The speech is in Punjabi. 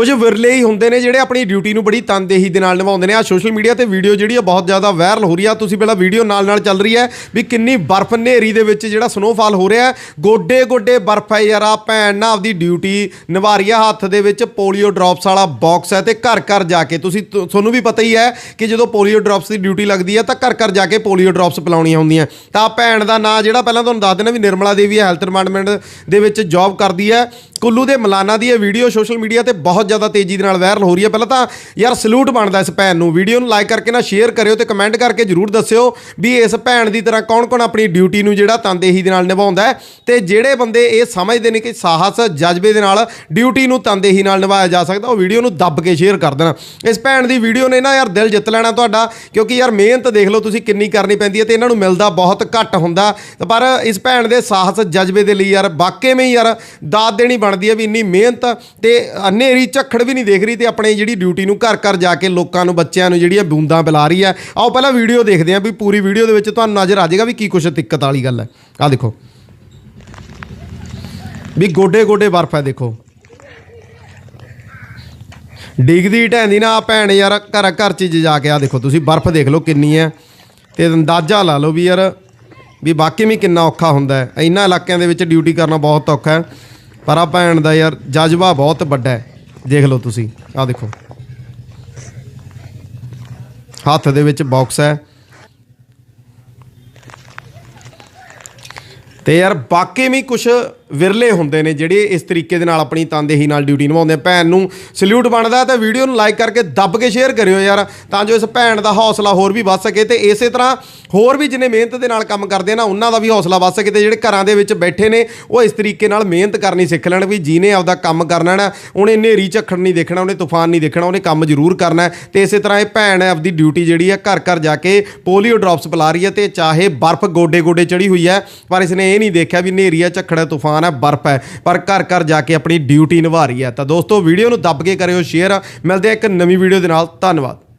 ਕੁਝ ਵਿਰਲੇ ਹੀ ਹੁੰਦੇ ਨੇ ਜਿਹੜੇ ਆਪਣੀ ਡਿਊਟੀ ਨੂੰ ਬੜੀ ਤਨਦੇਹੀ ਦੇ ਨਾਲ ਨਿਭਾਉਂਦੇ ਨੇ। ਆ ਸੋਸ਼ਲ ਮੀਡੀਆ ਤੇ ਵੀਡੀਓ ਜਿਹੜੀ ਆ ਬਹੁਤ ਜ਼ਿਆਦਾ ਵਾਇਰਲ ਹੋ ਰਹੀ ਆ। ਤੁਸੀਂ ਪਹਿਲਾਂ ਵੀਡੀਓ ਨਾਲ ਨਾਲ ਚੱਲ ਰਹੀ ਹੈ ਵੀ ਕਿੰਨੀ ਬਰਫ਼ ਹਨੇਰੀ ਦੇ ਵਿੱਚ ਜਿਹੜਾ ਸਨੋਫਾਲ ਹੋ ਰਿਹਾ। ਗੋਡੇ ਗੋਡੇ ਬਰਫ਼ ਹੈ ਯਾਰ ਆ ਭੈਣ ਨਾ ਆਪਦੀ ਡਿਊਟੀ ਨਿਭਾ ਰਹੀ ਆ। ਹੱਥ ਦੇ ਵਿੱਚ ਪੋਲੀਓ ਡ੍ਰੌਪਸ ਵਾਲਾ ਬਾਕਸ ਹੈ ਤੇ ਘਰ ਘਰ ਜਾ ਕੇ। ਤੁਸੀਂ ਤੁ- ਤੁਹਾਨੂੰ ਵੀ ਪਤਾ ਹੀ ਹੈ ਕਿ ਜਦੋਂ ਪੋਲੀਓ ਡ੍ਰੌਪਸ ਦੀ ਡਿਊਟੀ ਲੱਗਦੀ ਹੈ ਤਾਂ ਘਰ ਘਰ ਜਾ ਕੇ ਪੋਲੀਓ ਡ੍ਰੌਪਸ ਪਿਲਾਉਣੀਆਂ ਹੁੰਦੀਆਂ। ਤਾਂ ਭੈਣ ਦਾ ਨਾਂ ਜਿਹੜਾ ਪਹਿਲਾਂ ਤੁਹਾਨੂੰ ਦੱਸ ਦੇਣਾ ਵੀ ਨਿਰਮਲਾ ਦੇਵੀ ਹੈ ਹੈਲਥ ਡਿਪਾਰਟਮੈਂਟ ਦੇ ਵਿੱਚ ਜੌਬ ਕਰਦੀ ਹੈ ਕੁੱਲੂ ਦੇ ਮਲਾਨਾ ਦੀ ਇਹ ਵੀਡੀਓ ਸੋਸ਼ਲ ਮੀਡੀਆ ਤੇ ਬਹੁਤ ਜ਼ਿਆਦਾ ਤੇਜ਼ੀ ਦੇ ਨਾਲ ਵਾਇਰਲ ਹੋ ਰਹੀ ਹੈ। ਪਹਿਲਾਂ ਤਾਂ ਯਾਰ ਸਲੂਟ ਬਣਦਾ ਇਸ ਭੈਣ ਨੂੰ। ਵੀਡੀਓ ਨੂੰ ਲਾਈਕ ਕਰਕੇ ਨਾ ਸ਼ੇਅਰ ਕਰਿਓ ਤੇ ਕਮੈਂਟ ਕਰਕੇ ਜਰੂਰ ਦੱਸਿਓ ਵੀ ਇਸ ਭੈਣ ਦੀ ਤਰ੍ਹਾਂ ਕੌਣ-ਕੌਣ ਆਪਣੀ ਡਿਊਟੀ ਨੂੰ ਜਿਹੜਾ ਤਨਦੇਹੀ ਦੇ ਨਾਲ ਨਿਭਾਉਂਦਾ ਹੈ ਤੇ ਜਿਹੜੇ ਬੰਦੇ ਇਹ ਸਮਝਦੇ ਨੇ ਕਿ ਸਾਹਸ, ਜਜ਼ਬੇ ਦੇ ਨਾਲ ਡਿਊਟੀ ਨੂੰ ਤਨਦੇਹੀ ਨਾਲ ਨਿਭਾਇਆ ਜਾ ਸਕਦਾ, ਉਹ ਵੀਡੀਓ ਨੂੰ ਦੱਬ ਕੇ ਸ਼ੇਅਰ ਕਰ ਦੇਣਾ। ਇਸ ਭੈਣ ਦੀ ਵੀਡੀਓ ਨੇ ਨਾ ਯਾਰ ਦਿਲ ਜਿੱਤ ਲੈਣਾ ਤੁਹਾਡਾ, ਕਿਉਂਕਿ ਯਾਰ ਮਿਹਨਤ ਦੇਖ ਲਓ ਤੁਸੀਂ ਕਿੰਨੀ ਕਰਨੀ ਪੈਂਦੀ ਹੈ ਤੇ ਇਹਨਾਂ ਨੂੰ ਮਿਲਦਾ ਬਹੁਤ ਘੱਟ ਹੁੰਦਾ। ਪਰ ਇਸ ਭੈਣ ਦੇ ਸਾਹਸ, ਜਜ਼ਬੇ ਦੇ ਲਈ ਯਾਰ ਵਾਕਈ ਵਿੱਚ ਯਾਰ ਦਾਤ ਦੇਣੀ ਬਣਦੀ ਹੈ ਵੀ ਇੰਨੀ ਮਿਹਨਤ ਤੇ ਹਨੇਰੀ ਝੱਖੜ ਵੀ ਨਹੀਂ ਦੇਖ ਰਹੀ ਤੇ ਆਪਣੀ ਜਿਹੜੀ ਡਿਊਟੀ ਨੂੰ ਘਰ ਘਰ ਜਾ ਕੇ ਲੋਕਾਂ ਨੂੰ, ਬੱਚਿਆਂ ਨੂੰ ਜਿਹੜੀਆਂ ਬੂੰਦਾਂ ਪਿਲਾ ਰਹੀ ਹੈ ਆਓ ਪਹਿਲਾਂ ਵੀਡੀਓ ਦੇਖਦੇ ਹਾਂ ਵੀ ਪੂਰੀ ਵੀਡੀਓ ਦੇ ਵਿੱਚ ਤੁਹਾਨੂੰ ਨਜ਼ਰ ਆ ਜਾਏਗਾ ਵੀ ਕੀ ਕੁਛ ਦਿੱਕਤ ਵਾਲੀ ਗੱਲ ਹੈ ਆਹ ਦੇਖੋ। ਵੀ ਗੋਡੇ ਗੋਡੇ ਬਰਫ਼ ਹੈ ਦੇਖੋ। ਡਿੱਗਦੀ ਢੈਂਦੀ ਨਾ ਆ ਭੈਣ ਯਾਰ ਘਰ ਘਰ ਚ ਜਾ ਕੇ ਆ ਦੇਖੋ ਤੁਸੀਂ ਬਰਫ਼ ਦੇਖ ਲਓ ਕਿੰਨੀ ਹੈ ਤੇ ਅੰਦਾਜ਼ਾ ਲਾ ਲਓ ਵੀ ਯਾਰ ਵੀ ਵਾਕਈ ਵੀ ਕਿੰਨਾ ਔਖਾ ਹੁੰਦਾ ਹੈ। ਇਹਨਾਂ ਇਲਾਕਿਆਂ ਦੇ ਵਿੱਚ ਡਿਊਟੀ ਕਰਨਾ ਬਹੁਤ ਔਖਾ ਹੈ। ਪਰ ਆ ਭੈਣ ਦਾ ਯਾਰ ਜਜ਼ਬਾ ਬਹੁਤ ਵੱਡਾ ਹੈ। ਦੇਖ ਲਓ ਤੁਸੀਂ ਆ ਦੇਖੋ। ਹੱਥ ਦੇ ਵਿੱਚ ਬਾਕਸ ਹੈ। ਤੇ ਯਾਰ ਬਾਕੀ ਵੀ ਕੁਝ ਵਿਰਲੇ ਹੁੰਦੇ ਨੇ, ਜਿਹੜੇ ਇਸ ਤਰੀਕੇ ਦੇ ਨਾਲ ਆਪਣੀ ਤਨਦੇਹੀ ਨਾਲ ਡਿਊਟੀ ਨਿਭਾਉਂਦੇ ਆ। ਭੈਣ ਨੂੰ ਸਲੂਟ ਬਣਦਾ ਤਾਂ ਵੀਡੀਓ ਨੂੰ ਲਾਈਕ ਕਰਕੇ ਦੱਬ ਕੇ ਸ਼ੇਅਰ ਕਰਿਓ ਯਾਰ, ਤਾਂ ਜੋ ਇਸ ਭੈਣ ਦਾ ਹੌਸਲਾ ਹੋਰ ਵੀ ਵੱਧ ਸਕੇ ਤੇ ਇਸੇ ਤਰ੍ਹਾਂ ਹੋਰ ਵੀ ਜਿਨੇ ਮਿਹਨਤ ਦੇ ਨਾਲ ਕੰਮ ਕਰਦੇ ਆ ਨਾ, ਉਹਨਾਂ ਦਾ ਵੀ ਹੌਸਲਾ ਵੱਧ ਸਕੇ ਤੇ ਜਿਹੜੇ ਘਰਾਂ ਦੇ ਵਿੱਚ ਬੈਠੇ ਨੇ, ਉਹ ਇਸ ਤਰੀਕੇ ਨਾਲ ਮਿਹਨਤ ਕਰਨੀ ਸਿੱਖ ਲੈਣ ਵੀ ਜਿਹਨੇ ਆਪਦਾ ਕੰਮ ਕਰਨਾ ਨਾ, ਉਹਨੇ ਹਨੇਰੀ ਝੱਖੜ ਨਹੀਂ ਦੇਖਣਾ, ਉਹਨੇ ਤੂਫਾਨ ਨਹੀਂ ਦੇਖਣਾ, ਉਹਨੇ ਕੰਮ ਜ਼ਰੂਰ ਕਰਨਾ ਹੈ ਤੇ ਇਸੇ ਤਰ੍ਹਾਂ ਇਹ ਭੈਣ ਆਪਦੀ ਡਿਊਟੀ ਜਿਹੜੀ ਹੈ, ਘਰ ਘਰ ਜਾ ਕੇ ਪੋਲੀਓ ਡ੍ਰੌਪਸ ਪਿਲਾ ਰਹੀ ਹੈ ਤੇ ਚਾਹੇ ਬਰਫ਼ ਗੋਡੇ ਗੋਡੇ ਚੜੀ ਹੋਈ ਹੈ, ਪਰ ਇਸਨੇ ਇਹ ਨਹੀਂ ਦੇਖਿਆ ਵੀ ਹਨੇਰੀ ਹੈ, ਝੱਖੜ ਹੈ ਤੂਫਾਨ ਹੈ, ਬਰਫ਼ ਹੈ। ਪਰ ਘਰ ਘਰ ਜਾ ਕੇ ਆਪਣੀ ਡਿਊਟੀ ਨਿਭਾ ਰਹੀ ਹੈ। ਤਾਂ ਦੋਸਤੋ, ਵੀਡੀਓ ਨੂੰ ਦੱਬ ਕੇ ਕਰਿਓ, ਸ਼ੇਅਰ। ਮਿਲਦੇ ਆ ਇੱਕ ਨਵੀਂ ਵੀਡੀਓ ਦੇ ਨਾਲ। ਧੰਨਵਾਦ।